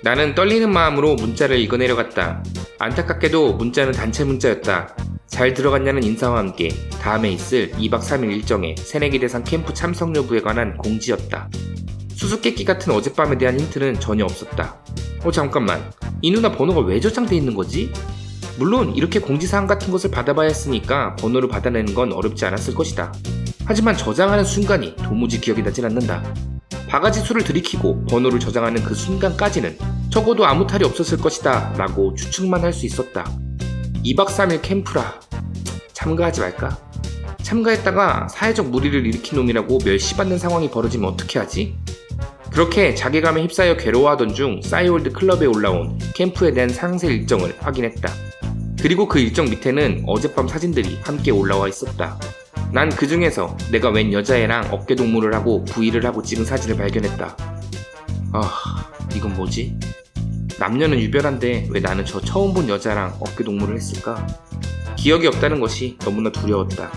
나는 떨리는 마음으로 문자를 읽어 내려 갔다. 안타깝게도 문자는 단체 문자였다. 잘 들어갔냐는 인사와 함께 다음에 있을 2박 3일 일정에 새내기 대상 캠프 참석 여부에 관한 공지였다. 수수께끼 같은 어젯밤에 대한 힌트는 전혀 없었다. 어 잠깐만 이 누나 번호가 왜 저장돼 있는 거지? 물론 이렇게 공지사항 같은 것을 받아봐야 했으니까 번호를 받아내는 건 어렵지 않았을 것이다. 하지만 저장하는 순간이 도무지 기억이 나질 않는다. 바가지 수를 들이키고 번호를 저장하는 그 순간까지는 적어도 아무 탈이 없었을 것이다 라고 추측만 할 수 있었다. 2박 3일 캠프라 참가하지 말까? 참가했다가 사회적 무리를 일으킨 놈이라고 멸시받는 상황이 벌어지면 어떻게 하지? 그렇게 자괴감에 휩싸여 괴로워하던 중 싸이월드 클럽에 올라온 캠프에 대한 상세 일정을 확인했다. 그리고 그 일정 밑에는 어젯밤 사진들이 함께 올라와 있었다. 난 그 중에서 내가 웬 여자애랑 어깨 동무를 하고 부위를 하고 찍은 사진을 발견했다. 아, 이건 뭐지? 남녀는 유별한데 왜 나는 저 처음 본 여자랑 어깨 동무를 했을까? 기억이 없다는 것이 너무나 두려웠다.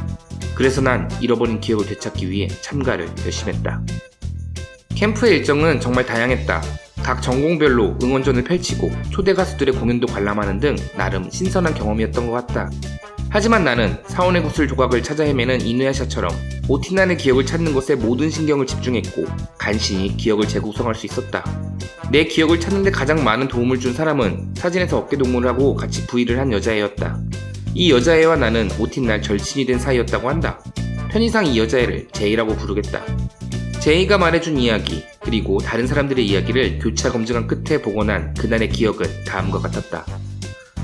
그래서 난 잃어버린 기억을 되찾기 위해 참가를 결심했다. 캠프의 일정은 정말 다양했다. 각 전공별로 응원전을 펼치고 초대 가수들의 공연도 관람하는 등 나름 신선한 경험이었던 것 같다. 하지만 나는 사원의 구슬 조각을 찾아 헤매는 이누야샤처럼 오티난의 기억을 찾는 것에 모든 신경을 집중했고 간신히 기억을 재구성할 수 있었다. 내 기억을 찾는데 가장 많은 도움을 준 사람은 사진에서 어깨동무를 하고 같이 부위를 한 여자애였다. 이 여자애와 나는 오티날 절친이 된 사이였다고 한다. 편의상 이 여자애를 제이라고 부르겠다. 제이가 말해준 이야기 그리고 다른 사람들의 이야기를 교차 검증한 끝에 복원한 그날의 기억은 다음과 같았다.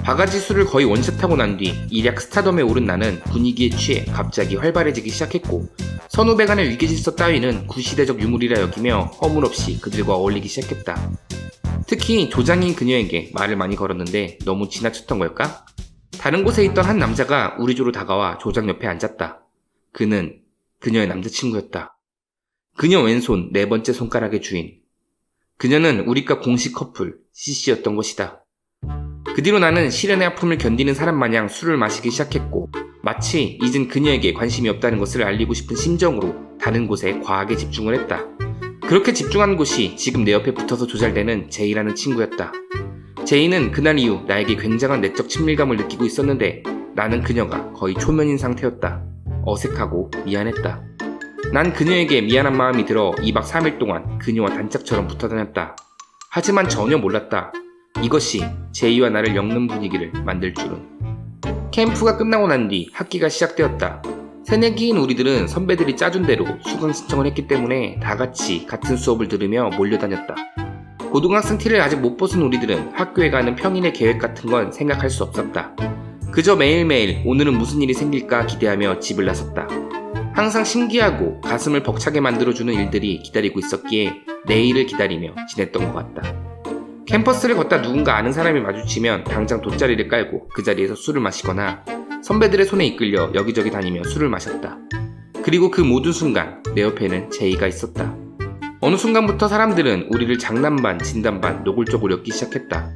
바가지 수를 거의 원샷하고 난 뒤 일약 스타덤에 오른 나는 분위기에 취해 갑자기 활발해지기 시작했고 선후배 간의 위계질서 따위는 구시대적 유물이라 여기며 허물없이 그들과 어울리기 시작했다. 특히 조장인 그녀에게 말을 많이 걸었는데 너무 지나쳤던 걸까? 다른 곳에 있던 한 남자가 우리 조로 다가와 조장 옆에 앉았다. 그는 그녀의 남자친구였다. 그녀 왼손 네 번째 손가락의 주인. 그녀는 우리과 공식 커플, CC였던 것이다. 그 뒤로 나는 시련의 아픔을 견디는 사람 마냥 술을 마시기 시작했고, 마치 이젠 그녀에게 관심이 없다는 것을 알리고 싶은 심정으로 다른 곳에 과하게 집중을 했다. 그렇게 집중한 곳이 지금 내 옆에 붙어서 조잘되는 제이라는 친구였다. 제이는 그날 이후 나에게 굉장한 내적 친밀감을 느끼고 있었는데 나는 그녀가 거의 초면인 상태였다. 어색하고 미안했다. 난 그녀에게 미안한 마음이 들어 2박 3일 동안 그녀와 단짝처럼 붙어 다녔다. 하지만 전혀 몰랐다. 이것이 제이와 나를 엮는 분위기를 만들 줄은. 캠프가 끝나고 난 뒤 학기가 시작되었다. 새내기인 우리들은 선배들이 짜준 대로 수강 신청을 했기 때문에 다 같이 같은 수업을 들으며 몰려다녔다. 고등학생 티를 아직 못 벗은 우리들은 학교에 가는 평일의 계획 같은 건 생각할 수 없었다. 그저 매일매일 오늘은 무슨 일이 생길까 기대하며 집을 나섰다. 항상 신기하고 가슴을 벅차게 만들어주는 일들이 기다리고 있었기에 내일을 기다리며 지냈던 것 같다. 캠퍼스를 걷다 누군가 아는 사람이 마주치면 당장 돗자리를 깔고 그 자리에서 술을 마시거나 선배들의 손에 이끌려 여기저기 다니며 술을 마셨다. 그리고 그 모든 순간 내 옆에는 제이가 있었다. 어느 순간부터 사람들은 우리를 장난반, 진단반, 노골적으로 엮기 시작했다.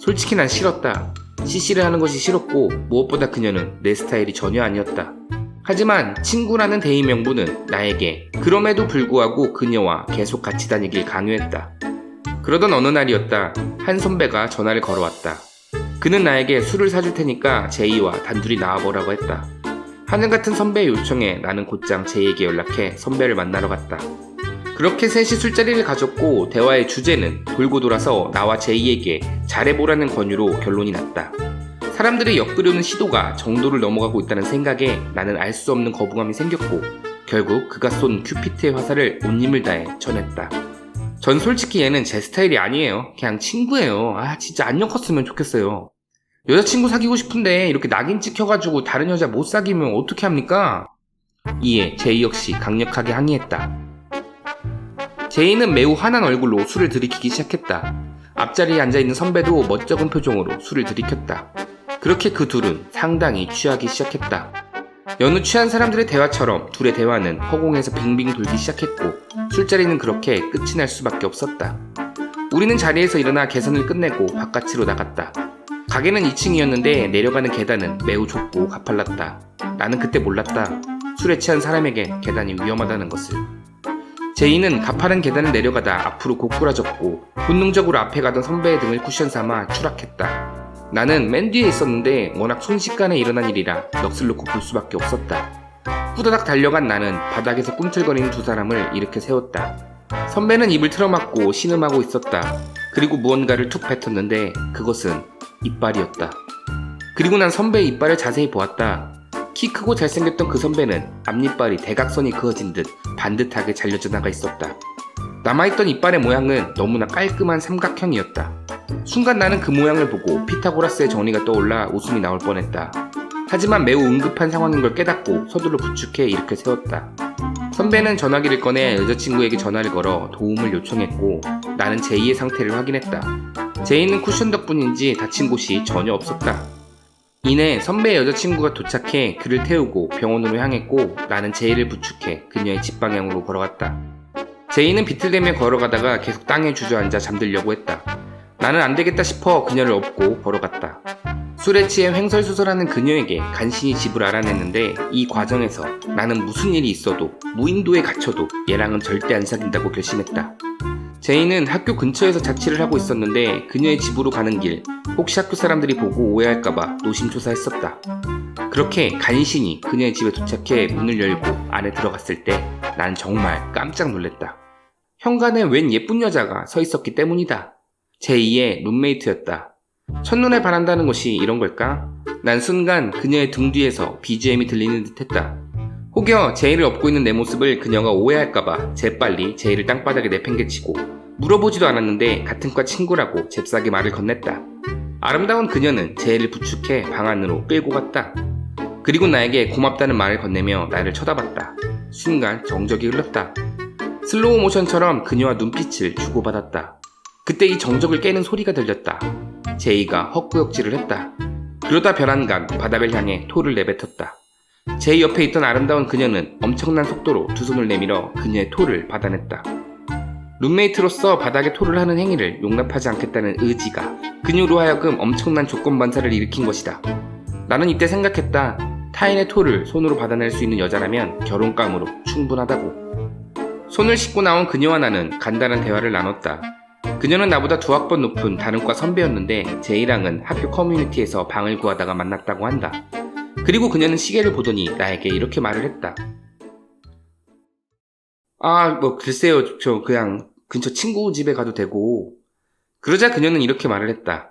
솔직히 난 싫었다. CC를 하는 것이 싫었고 무엇보다 그녀는 내 스타일이 전혀 아니었다. 하지만 친구라는 대의 명분은 나에게 그럼에도 불구하고 그녀와 계속 같이 다니길 강요했다. 그러던 어느 날이었다. 한 선배가 전화를 걸어왔다. 그는 나에게 술을 사줄 테니까 제이와 단둘이 나와보라고 했다. 하늘 같은 선배의 요청에 나는 곧장 제이에게 연락해 선배를 만나러 갔다. 그렇게 셋이 술자리를 가졌고 대화의 주제는 돌고 돌아서 나와 제이에게 잘해보라는 권유로 결론이 났다. 사람들의 엮으려는 시도가 정도를 넘어가고 있다는 생각에 나는 알 수 없는 거부감이 생겼고 결국 그가 쏜 큐피트의 화살을 온 힘을 다해 쳐냈다. 전 솔직히 얘는 제 스타일이 아니에요. 그냥 친구예요. 아 진짜 안녕 컸으면 좋겠어요. 여자친구 사귀고 싶은데 이렇게 낙인 찍혀가지고 다른 여자 못 사귀면 어떻게 합니까? 이에 제이 역시 강력하게 항의했다. 제이는 매우 화난 얼굴로 술을 들이키기 시작했다. 앞자리에 앉아있는 선배도 멋쩍은 표정으로 술을 들이켰다. 그렇게 그 둘은 상당히 취하기 시작했다. 여느 취한 사람들의 대화처럼 둘의 대화는 허공에서 빙빙 돌기 시작했고 술자리는 그렇게 끝이 날 수밖에 없었다. 우리는 자리에서 일어나 계산을 끝내고 바깥으로 나갔다. 가게는 2층이었는데 내려가는 계단은 매우 좁고 가팔랐다. 나는 그때 몰랐다. 술에 취한 사람에게 계단이 위험하다는 것을. 제이는 가파른 계단을 내려가다 앞으로 고꾸라졌고 본능적으로 앞에 가던 선배의 등을 쿠션 삼아 추락했다. 나는 맨 뒤에 있었는데 워낙 순식간에 일어난 일이라 넋을 놓고 볼 수밖에 없었다. 후다닥 달려간 나는 바닥에서 꿈틀거리는 두 사람을 일으켜 세웠다. 선배는 입을 틀어막고 신음하고 있었다. 그리고 무언가를 툭 뱉었는데 그것은 이빨이었다. 그리고 난 선배의 이빨을 자세히 보았다. 키 크고 잘생겼던 그 선배는 앞니빨이 대각선이 그어진 듯 반듯하게 잘려져 나가 있었다. 남아있던 이빨의 모양은 너무나 깔끔한 삼각형이었다. 순간 나는 그 모양을 보고 피타고라스의 정리가 떠올라 웃음이 나올 뻔했다. 하지만 매우 응급한 상황인 걸 깨닫고 서둘러 부축해 일으켜 세웠다. 선배는 전화기를 꺼내 여자친구에게 전화를 걸어 도움을 요청했고 나는 제이의 상태를 확인했다. 제이는 쿠션 덕분인지 다친 곳이 전혀 없었다. 이내 선배의 여자친구가 도착해 그를 태우고 병원으로 향했고 나는 제이를 부축해 그녀의 집 방향으로 걸어갔다. 제이는 비틀대며 걸어가다가 계속 땅에 주저앉아 잠들려고 했다. 나는 안 되겠다 싶어 그녀를 업고 걸어갔다. 술에 취해 횡설수설하는 그녀에게 간신히 집을 알아냈는데 이 과정에서 나는 무슨 일이 있어도 무인도에 갇혀도 얘랑은 절대 안 사귄다고 결심했다. 제이는 학교 근처에서 자취를 하고 있었는데 그녀의 집으로 가는 길 혹시 학교 사람들이 보고 오해할까봐 노심초사했었다. 그렇게 간신히 그녀의 집에 도착해 문을 열고 안에 들어갔을 때 난 정말 깜짝 놀랐다. 현관에 웬 예쁜 여자가 서 있었기 때문이다. 제2의 룸메이트였다. 첫눈에 반한다는 것이 이런 걸까? 난 순간 그녀의 등 뒤에서 BGM이 들리는 듯 했다. 혹여 제이를 업고 있는 내 모습을 그녀가 오해할까봐 재빨리 제이를 땅바닥에 내팽개치고 물어보지도 않았는데 같은 과 친구라고 잽싸게 말을 건넸다. 아름다운 그녀는 제이를 부축해 방 안으로 끌고 갔다. 그리고 나에게 고맙다는 말을 건네며 나를 쳐다봤다. 순간 정적이 흘렀다. 슬로우 모션처럼 그녀와 눈빛을 주고받았다. 그때 이 정적을 깨는 소리가 들렸다. 제이가 헛구역질을 했다. 그러다 변한간 바닥을 향해 토를 내뱉었다. 제이 옆에 있던 아름다운 그녀는 엄청난 속도로 두 손을 내밀어 그녀의 토를 받아냈다. 룸메이트로서 바닥에 토를 하는 행위를 용납하지 않겠다는 의지가 그녀로 하여금 엄청난 조건 반사를 일으킨 것이다. 나는 이때 생각했다. 타인의 토를 손으로 받아낼 수 있는 여자라면 결혼감으로 충분하다고. 손을 씻고 나온 그녀와 나는 간단한 대화를 나눴다. 그녀는 나보다 두 학번 높은 다른 과 선배였는데 제이랑은 학교 커뮤니티에서 방을 구하다가 만났다고 한다. 그리고 그녀는 시계를 보더니 나에게 이렇게 말을 했다. 아, 뭐, 글쎄요. 저 그냥 근처 친구 집에 가도 되고. 그러자 그녀는 이렇게 말을 했다.